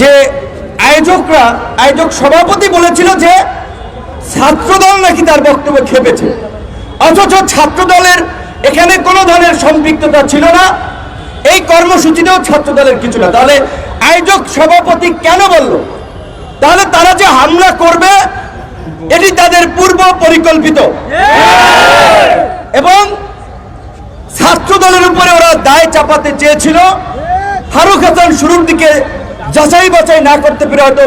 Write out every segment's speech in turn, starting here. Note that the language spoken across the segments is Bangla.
যে আয়োজকরা, আয়োজক সভাপতি বলেছিল যে ছাত্রদল নাকি তার বক্তব্য খেপেছে। অথচ ছাত্রদলের এখানে কোনো ধরনের সম্পৃক্ততা ছিল না। এই কর্মসূচিতেও ছাত্রদলের কিছু না। তাহলে আয়োজক সভাপতি কেন বলল? তাহলে তারা যে হামলা করবে, এটি তাদের পূর্ব পরিকল্পিত। এবং ছাত্র দলের উপরে ওরা দায় চাপাতে চেয়েছিল। ফারুক হাসান শুরুর দিকে যাচাই বাছাই না করতে পেরে হয়তো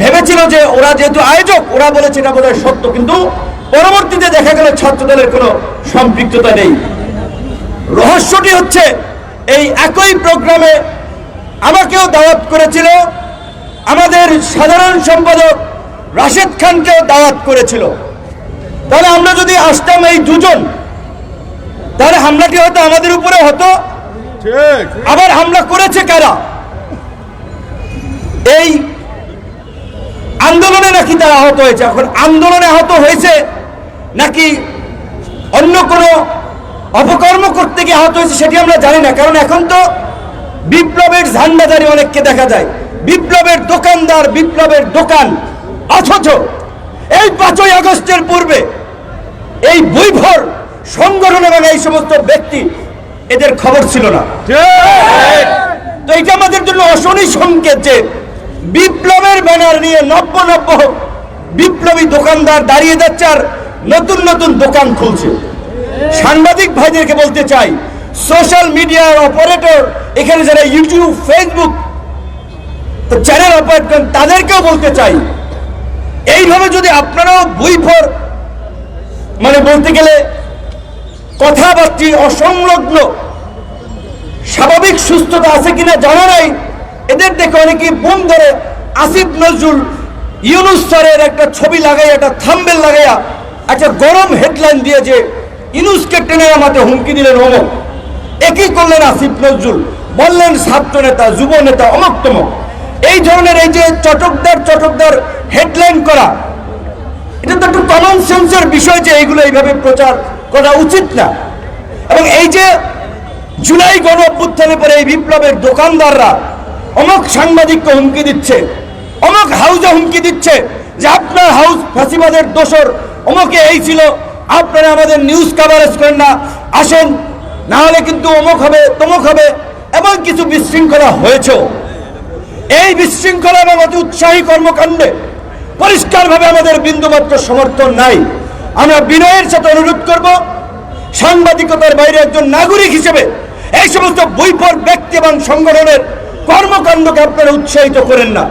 ভেবেছিল যে ওরা যেহেতু আয়োজক ওরা বলেছে এটা বোধহয় সত্য কিন্তু পরবর্তীতে দেখা গেল ছাত্র দলের কোনো সম্পৃক্ততা নেই। রহস্যটি হচ্ছে এই একই প্রোগ্রামে আমাকেও দাওয়াত করেছিল আমাদের সাধারণ সম্পাদক রাশেদ খানকেও দাওয়াত করেছিল। তাহলে আমরা যদি আসতাম এই দুজন তাহলে হামলাটি হয়তো আমাদের উপরে হতো। ঠিক। আবার হামলা করেছে কারা এই আন্দোলনে নাকি তারা আহত হয়েছে? এখন আন্দোলনে আহত হয়েছে নাকি অন্য কোনো অপকর্ম করতে গিয়ে আহত হয়েছে সেটি আমরা জানি না। কারণ এখন তো বিপ্লবের ঝান্ডাদারি অনেককে দেখা যায়। বিপ্লবের দোকানদার বিপ্লবের দোকান। অথচ এই পাঁচই আগস্টের পূর্বে এই বৈভর সংগঠন এবং এই সমস্ত ব্যক্তি এদের খবর ছিল না। তো এটা আমাদের জন্য অশনি সংকেত যে বিপ্লবের ব্যানার নিয়ে নব্য নব্য বিপ্লবী দোকানদার দাঁড়িয়ে যাচ্ছে আর নতুন নতুন দোকান খুলছে। সাংবাদিক ভাইদেরকে বলতে চাই সোশ্যাল মিডিয়ার অপারেটর এখানে যারা ইউটিউব ফেসবুক চ্যানেল অপারেট করেন, তাদেরকেও বলতে চাই, এইভাবে যদি আপনারাও বই ফর মানে বলতে গেলে কথাবার্তি অসংলগ্ন, স্বাভাবিক সুস্থতা আছে কিনা জানা নাই এদের দেখে অনেকে বুম ধরে আসিফ নজরুল ইউনুস স্যারের একটা ছবি লাগাইয়া, একটা থাম্বেল লাগাইয়া একটা গরম হেডলাইন দিয়ে যে ইউনুসকে টেনে আমাতে হুমকি দিলেন অমক একই করলেন আসিফ নজরুল? বললেন, ছাত্র নেতা, যুব নেতা, অমক তমক। এই ধরনের এই যে চটকদার চটকদার হেডলাইন করা, এটা তো একটু কমন সেন্সের বিষয় যে এইগুলো এইভাবে প্রচার করা উচিত না। এবং এই যে জুলাই গণ অভ্যুত্থানের পরে এই বিপ্লবের দোকানদাররা অমক সাংবাদিককে হুমকি দিচ্ছে, অমক হাউজে হুমকি দিচ্ছে যে আপনার হাউস ফাঁসিবাদের দোষর, অমকে এই ছিল, আপনারা আমাদের নিউজ কাভারেজ করেন না, আসেন, না হলে কিন্তু অমক হবে, তমক হবে, এমন কিছু বিশৃঙ্খলা হয়েছেও। এই বিশৃঙ্খলা এবং অতি উৎসাহী কর্মকাণ্ডে পরিষ্কারভাবে আমাদের বিন্দুমাত্র সমর্থন নাই। আমরা বিনয়ের সাথে অনুরোধ করব, সাংবাদিকতার বাইরে একজন নাগরিক হিসেবে এই সমস্ত বৈপর ব্যক্তি এবং সংগঠনের কর্মকাণ্ডকে আপনারা উৎসাহিত করেন না।